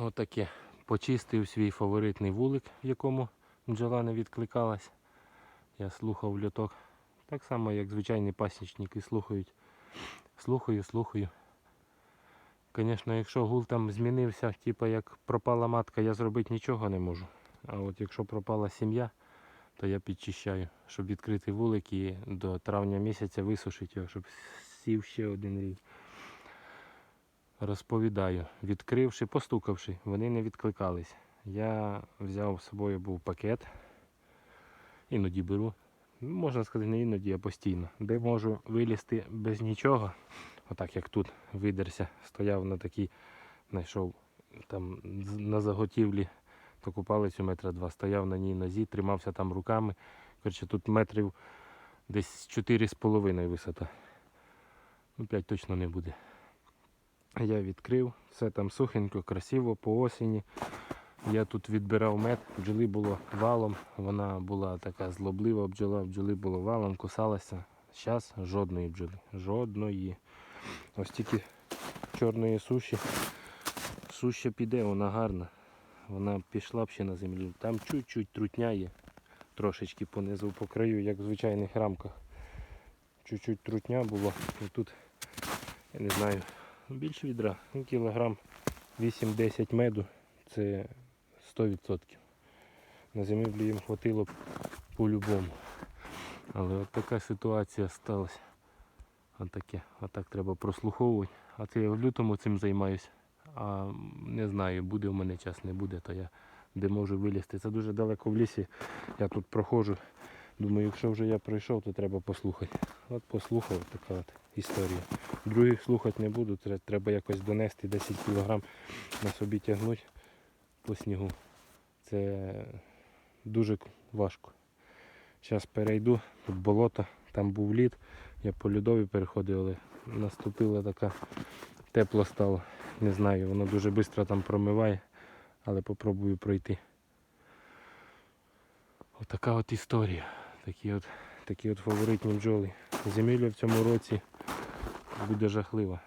Отаке. Почистив свій фаворитний вулик, в якому бджола не відкликалась. Я слухав льоток. Так само, як звичайні пасічники слухають. Слухаю, слухаю. Звісно, якщо гул там змінився, типу як пропала матка, я зробити нічого не можу. А от якщо пропала сім'я, то я підчищаю, щоб відкрити вулик і до травня місяця висушити його, щоб сів ще один рік. Розповідаю, відкривши, постукавши, вони не відкликались. Я взяв з собою був пакет, іноді беру. Можна сказати, не іноді, а постійно. Де можу вилізти без нічого. Отак як тут видерся, стояв на такій, знайшов там на заготівлі таку палицю метра два, стояв на ній нозі, тримався там руками. Коротше, тут метрів десь 4,5 висота. Ну, 5 точно не буде. Я відкрив, все там сухенько, красиво по осені. Я тут відбирав мед, бджоли було валом, вона була така злоблива бджола, бджоли було валом, кусалася. Зараз жодної бджоли. Жодної. Ось тільки чорної суші. Суща піде, вона гарна. Вона пішла б ще на землю. Там чуть-чуть трутня є. Трошечки понизу по краю, як в звичайних рамках. Чуть-чуть трутня було. І тут, я не знаю, більше відра. Ну, Кілограм 8-10 меду. Це 100%. На землі їм хватило б по-любому. Але от така ситуація сталася. Отаке. Отак треба прослуховувати. А це я в лютому цим займаюся. А не знаю, буде в мене час, не буде, то я де можу вилізти. Це дуже далеко в лісі. Я тут проходжу. Думаю, якщо вже я пройшов, то треба послухати. От послухав така от історія. Других слухати не буду, треба якось донести 10 кг на собі тягнути по снігу. Це дуже важко. Зараз перейду, тут болото, там був лід, я по льодові переходив, але наступила така тепло стало. Не знаю, воно дуже швидко там промиває, але попробую пройти. Отака от історія. Такі от, такі от фаворитні бджоли. Земля в цьому році буде жахлива.